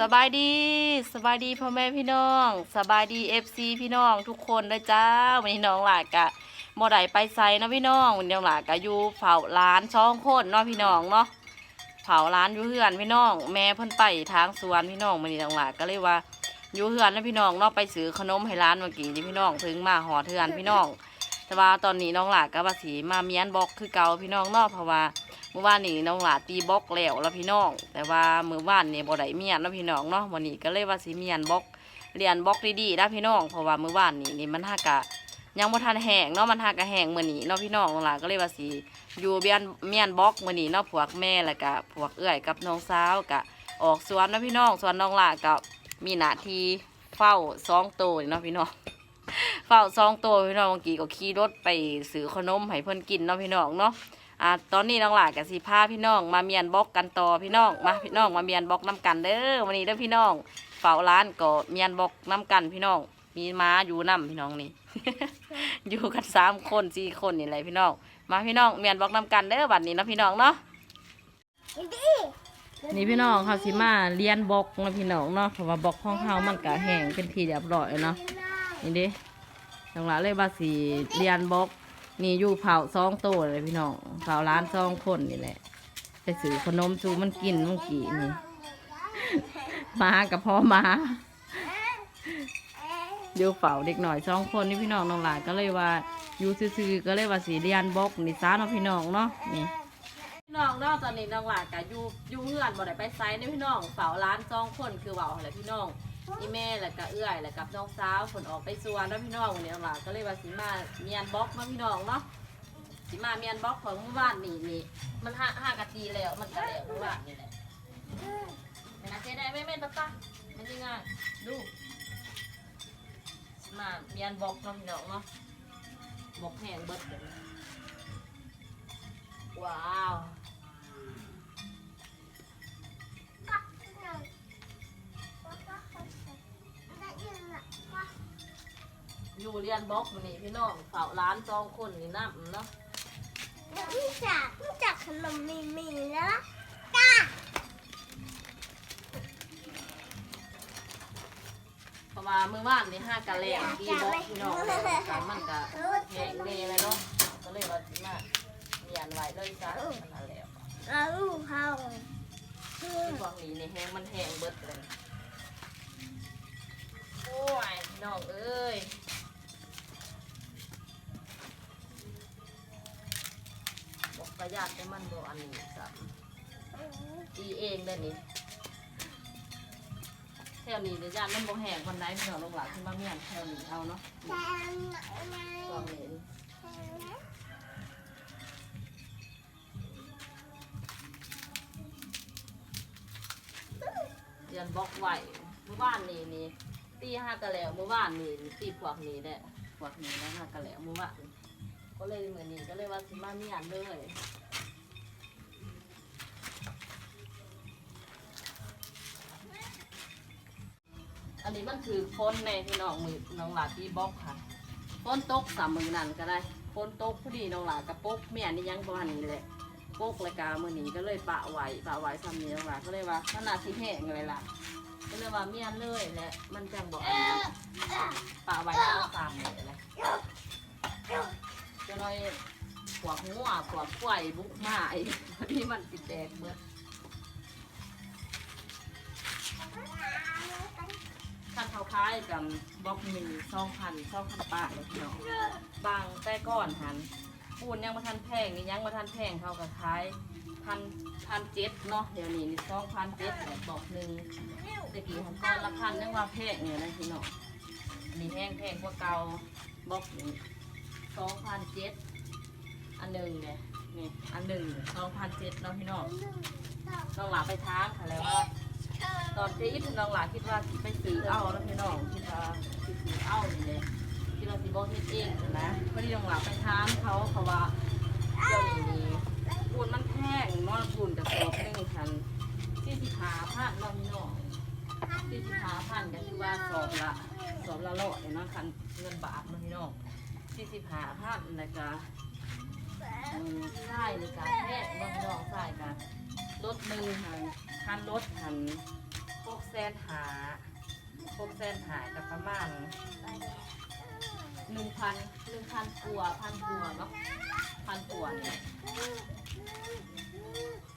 สบายดีสบายดีพ่อแม่พี่น้องสบายดีเอฟซีพี่น้องทุกคนเลยจ้าวันนี้น้องหลากะบ่ได้ไปไซนะพี่น้องวันนี้น้องหลากะอยู่เผาร้านช่องโคตรเนาะพี่น้องเนาะเผาร้านอยู่เฮือนพี่น้อง แม่เพิ่นไปทางสวนพี่น้องวันนี้น้องหลาก็เลยว่าอยู่เฮือนแล้วพี่น้องเนาะไปซื้อขนมให้ร้านเมื่อกี้ที่พี่น้องถึงมาหอเทือนพี่น้อง แต่ว่าตอนนี้น้องหลาก็ว่าสีมาเมียนบอกคือเก่าพี่น้องเนาะเพราะว่า เมื่อวานนี้น้องหลาตีบล็อกแล้วแล้วพี่น้อง แต่ว่าเมื่อวานนี่บ่ได้เมียนเนาะพี่น้องเนาะวันนี้ก็เลยว่าสิเมียนบล็อกเรียนบล็อกดีๆนะพี่น้อง เพราะว่าเมื่อวานนี้นี่มันหากะยังบ่ทันแห้งเนาะมันหากะแห้งมื้อนี้เนาะพี่น้องน้องหลาก็เลยว่าสิอยู่เบียนเมียนบล็อกมื้อนี้เนาะพวกแม่แล้วก็พวกเอื้อยกับน้องสาวก็ออกสวนนะพี่น้องสวนน้องหลาก็มีหน้าที่เฝ้าสองตัวเนาะพี่น้องเฝ้าสองตัวพี่น้องเมื่อกี้ก็ขี่รถไปซื้อขนมให้เพิ่นกินเนาะพี่น้องเนาะ อ่าตอนนี้น้องหลากับสีผ้าพี่น้อง มาเมียนบล็อกกันต่อพี่น้องมาพี่น้องมาเมียนบล็อกน้ำกันเด้อวันนี้เด้อพี่น้องเฝ้าร้านก็เมียนบล็อกน้ำกันพี่น้อง มีม้าอยู่น้ำพี่น้องนี่ อยู่กันสามคนสี่คนนี่แหละพี่น้อง มาพี่น้องเมียนบล็อกน้ำกันเด้อบัดนี้นะพี่น้องเนาะนี่พี่น้องเขาสิมาเรียนบล็อกนะพี่น้องเนาะเพราะว่าบล็อกห้องเฮามันก็แห้งเป็นทีเรียบร้อยเนาะนี่ดิน้องหลาเลยว่าสีเรียนบล็อก นี่อยู่เผาซองโตเลยพี่น้องเผาร้านซองคนนี่แหละ ไปซื้อขนมซูมันกินเมื่อกี้นี่มากับพ่อมาอยู่เฝ้าเด็กหน่อยสองคนนี่พี่น้องน้องหลานก็เลยว่าอยู่ซื่อๆก็เลยว่าสีเรียนบกนี่ซาเนาะพี่น้องเนาะนี่พี่น้องเนาะตอนนี้น้องหลานก็อยู่อยู่เพื่อนบ่ได้ไปไซน์นี่พี่น้องเฝ้าร้านสองคนคือเฝ้าอะไรพี่น้อง นี่แม่แล้วก็เอื้อยแล้วกับน้องสาวฝนออกไปสวนแล้วพี่น้องวันนี้น้องหลานก็เลยว่าสิมาเมียนบล็อกมาพี่น้องเนาะสิมาเมียนบล็อกของเมื่อวานนี่นี่มันห้าห้ากะทีแล้วมันก็แล้วเมื่อวานนี่แหละแม่นะเจ๊ได้ไม่แม่นปะปะมันยังไงดูสิมาเมียนบล็อกเนาะพี่น้องเนาะบล็อกแห้งเบิดเลยว้าว อยู่เรียนบล็อกวันนี้พี่น้องเฝ้าร้านสองคนนี่น้ำเนาะรู้จักรู้จักขนมมีมีแล้วจ้าเพราะว่าเมื่อวานนี่ห้ากะแลงดีบล็อกพี่น้องแต่มันก็แห้งเนเลยเนาะก็เลยว่าสิมาเมียนไว้เลยจ้ะมันนั่นแหล้วเราลูกเขาพวกนี้นี่แห้งมันแห้งเบิดเลยโอ้ยพี่น้องเอ้ย บอกกระยาดแต่มันบ่อันนี้สับตีเองได้นี่แถวนี้เดี๋ยวยานมันบ่แหงคนไหนพี่น้องลงหลังที่มาเมียนแถวนี้เอาเนาะแทนนตองเห็นเรียนบล็อกไหวเมื่อวานนี้นี่ตีห้ากะแล้วเมื่อวานนี่ตีพวกนี้แหละพวกนี้แล้วห้ากะแล้วเมื่อวาน ก็เลยเหมือนนี้ก็เลยว่าสิมาเมียนเลยอันนี้มันคือคนในพี่น้องมือน้องหลาที่บล็อกค่ะคนตกสามมือนั่นก็ได้คนตกพอดีน้องหลากระปกเมียนี่ยังประมาณนี้แหละปกรายการมือนี้ก็เลยปะไหวปะไหว้ทำนี้ว่าก็เลยว่าขนาดที่แห้งเลยล่ะก็เลยว่าเมียนเลยแหละมันจังบอกปะไหว้ก็ตามเลยแหละ จะน้อยขวกหัวขวกไฟบุกมาไอ้ที่มันติดแดงเมื่อขั้นเท้าคล้ายกับบล็อกมีสองพันสองพันปะเลยพี่น้องบางแต่ก้อนหันปูนยังมาทันแพงนี่ยังมาทันแพงเขากับขายพันพันเจ็ดเนาะเดี๋ยวนี้นี่สองพันเจ็ดแบบบอกหนึ่งตะกี้ของก้อนละพันยังว่าแพงเนี่ยนะพี่น้องนนี้แพงแพงกว่าเก่าบล็อกนี่ สองพันเจ็ดอันหนึ่งเนี่ยนี่อันหนึ่งสองพันเจ็ดเนาะพี่น้องน้องหลาไปทางค่ะแล้วว่าตอนที่พี่น้องหลาคิดว่าสิไปซื้อเอาแล้วพี่น้องคิดว่าสิซื้อเอานี่เลยคิดว่าสิบอกเฮ็ดเองนะพอดีน้องหลาไปทานเขาเขาว่าเดี๋ยวนี้ปูนมันแพงนาะปูนจะสอบหนึ่งพันที่สิหาพันเนาะพี่น้องที่สิหาพันก็คือว่าสอบละสอบละร้อยเนาะคันเงินบาทเนาะพี่น้อง ที่สิบห้าพันแล้วก็อืมใช่ในการแพงเนาะพี่น้องใช่กันรถหนึ่งหันคันรถหันหกแสนหาหกแสนหากับประมาณหนึ่งพันหนึ่งพันกัวพันกัวเนาะพันกัวเนี่ย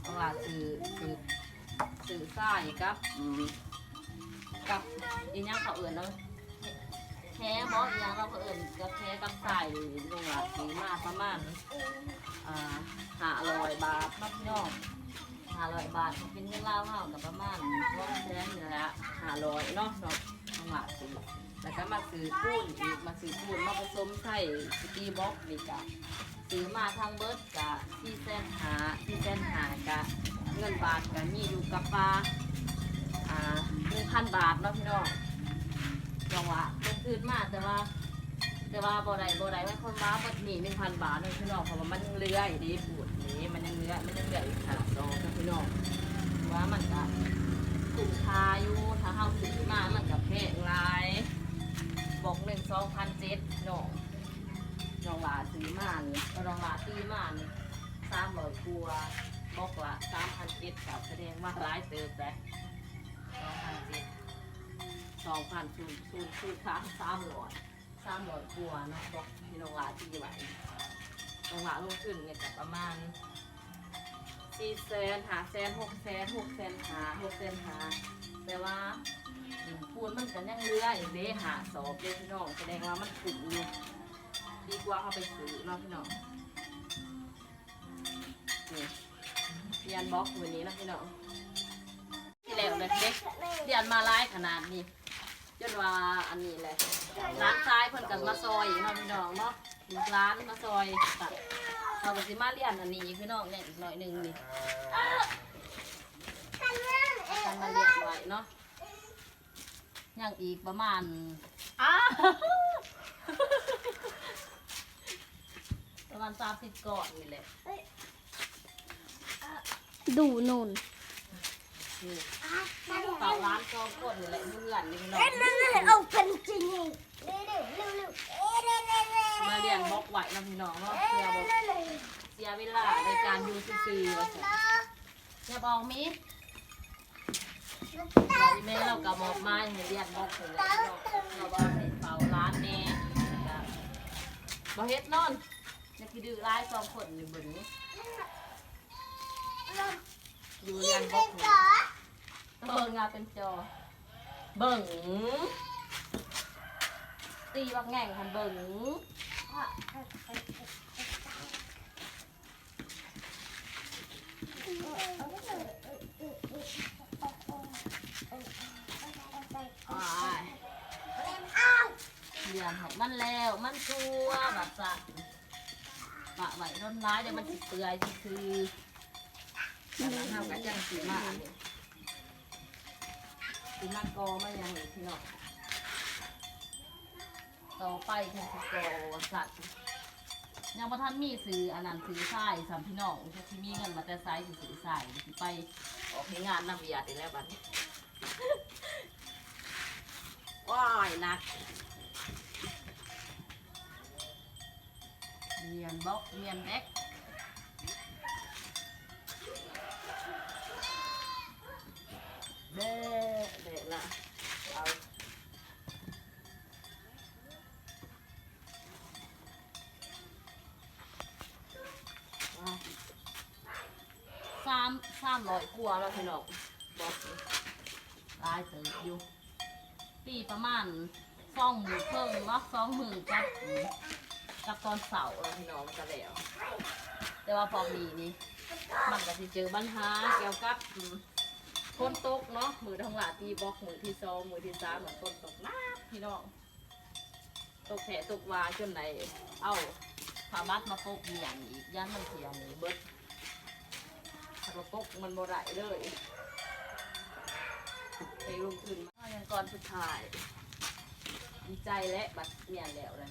เอาล่ะซื้อซื้อซื้อทรายกับกับอีหยังเขาเอื่นเนาะ แค่บอสยังเราเขาเอื่นกับแค่กับทรายลงหลักซื้อมาประมาณอ่าห้าร้อยบาทนับยอดห้าร้อยบาทเป็นเงินเล่าเท่ากับประมาณร้อยแสนนี่แหละห้าร้อยเนาะเนาะจังหวะซื้อแล้วก็มาซื้อปูนอีกมาซื้อปูนมาผสมใส่สตีบ็อกนี่กะซื้อมาทางเบิร์ดกะที่แสนหาที่แสนหากะเงินบาทกะมีอยู่กับปลาอ่าหนึ่งพันบาทเนาะพี่น้อง จังหวะลงคืนมาแต่ว่า แต่ว่าบ่ได้บ่ได้ไม่คนมาบ่หนีหนึ่งพันบาทเลยพี่น้องเพราะว่ามันยังเลืออยู่ดีปูดนี้มันยังเลือยมันยังเลืออีกขาสองนะพี่น้องว่ามันก็คุ้มค่าอยู่ถ้าเฮาซื้อมามันก็แพงหลายบอกหนึ่งสองพันเจ็ดน้องน้องหลาซื้อมานี่น้องหลาตีมานี่สามร้อยกว่าบอกละสามพันเจ็ดกับแสดงว่าหลายเติบแล้วสองพันเจ็ด สองพันศูนย์ศูนย์ศูนย์สามสามร้อยสามร้อยกว่าเนาะบอกที่โรงหลาที่ไหวโรงหลาลงทุนเนี่ยกับประมาณสี่แสนหาแสนหกแสนหกแสนหาหกแสนหาแต่ว่าปูนมันก็ยังเหลืออีกเด้หาสอบเด้พี่น้องแสดงว่ามันถูกอยู่ดีกว่าเอาไปซื้อเนาะพี่น้องนี่เรียนบล็อกวันนี้นะพี่น้องที่แล้วเลยเด็กเรียนมาไล่ขนาดนี้ จนว่าอันนี้แหละร้านซ้ายเพิ่นกันมาซอยเนาะพี่น้องเนาะร้านมาซอยตัดเราก็สิมาเรียนอันนี้พี่น้องเนี่ยอีกหน่อยหนึงนี่กันมาเรียนไว้เนาะยังอีกประมาณอ้าประมาณสามสิบก่อนนี่แหละดูนูนน เป่าร้านกองก้นนี่แหละเพื่อนนี่พี่น้อง เอ้ยนั่นนั่นเอาเป็นจริงเร็วเร็วเร็วเร็วเร็วมาเรียนบล็อกไหวนะพี่น้องเนาะเอ้ยเพื่อบอกเลยเสียเวลาในการอยู่ซื่อๆว่าซั่นอย่าบอกมิบอกอีแม่เรากับบอกไม้ให้เรียนบล็อกเลยเราบอกให้เป่าร้านแน่บอกเฮ็ดนอนนี่คือดื้อร้ายสองคนอยู่บนนี้ อยู่เรียนบอกเบิ่งงาเป็นจอ เบิ่งตีบักแง่งคันเบิ่งเรียนของมันแล้ว มันชัวแบบสัตว์ปะไหวร้อนร้ายเดี๋ยวมันสิเปื่อยสิคือ แต่ละห้ากันยังสีมาสีมากอมายังเลยพี่น้องต่อไปคือสิกอสัตว์ยังประท่านมีซื้ออันนั้นซื้อทรายสามพี่น้องที่มีเงินมาแต่ไซส์สิซื้อทรายสิไปออกให้งานนำยดอีแล้วบัดนี้ว้ายหนักเมียนบล็อกเมียนแบ็ก เด้เด้ละเอาสามสามร้อยกว่าแล้วพี่น้องบอกลายเติบอยู่ปีประมาณสองหมื่นเพิ่งเนาะสองหมื่นกับกับตอนเสาร์แล้วพี่น้องก็แล้ว แต่ว่าพอมีนี่มันก็สิเจอปัญหาเกี่ยวกับ อืมฝนตกเนาะมือทั้งหลาตีบล็อกมือที่สองมือที่สามเหมือนฝนตกนักพี่น้องตกแผลตกวาจนไหนเอ้าพามัดมาปกเหนียงอีกย่านมันเสียนีเบิดถ้ามาปกมันบ่ได้เลยไปลงทุนมาอย่างก่อนสุดท้ายดีใจและบัดเมียนแล้วเลย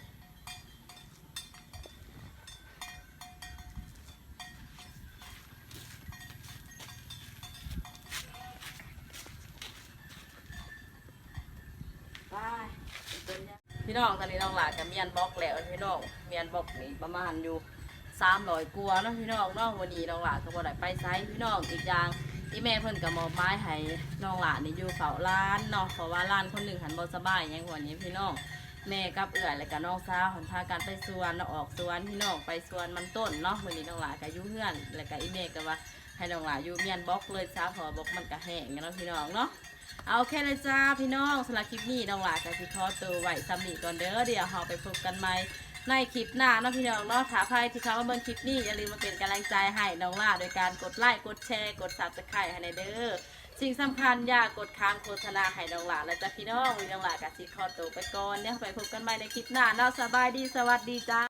พี่น้องตอนนี้น้องหลากับเมียนบล็อกแล้วพี่น้องเมียนบล็อกนี่ประมาณอยู่สามร้อยกว่าเนาะพี่น้องเนาะวันนี้น้องหลาก็บ่ได้ไปไซส์พี่น้องอีกอย่างอีแม่เพิ่นก็มอบไม้ให้น้องหลานนี่อยู่เฝ้าร้านเนาะเพราะว่าร้านคนหนึ่งหันบ่สบายหยังหัวนี้พี่น้องแม่กับเอื้อยแล้วก็น้องสาวหันพากันไปสวนเนาะออกสวนพี่น้องไปสวนมันต้นเนาะมื้อนี้น้องหลานก็อยู่เฮือนแล้วก็อีแม่ก็ว่าให้น้องหลานอยู่เมียนบล็อกเลยจ้าเพอบล็อกมันก็แห้งเนาะพี่น้องเนาะ เอาโอเคเลยจ้าพี่น้องสำหรับคลิปนี้น้องหลานก็สิขอตัวไหว้ซ้ำนี้ก่อนเด้อเดี๋ยวเราไปพบกันใหม่ในคลิปหน้าเนาะพี่น้องเนาะถ้าใครที่เข้ามาเบิ่งคลิปนี้อย่าลืมมาเป็นกำลังใจให้น้องล่าโดยการกดไลค์กดแชร์กด subscribe ให้ในเด้อสิ่งสำคัญอย่ากดค้างโฆษณาให้น้องหล่าและจ้ะพี่น้องน้องหล่ากับสิขอตัวไปก่อนเนี่ยไปพบกันใหม่ในคลิปหน้าเนาะสบายดีสวัสดีจ้า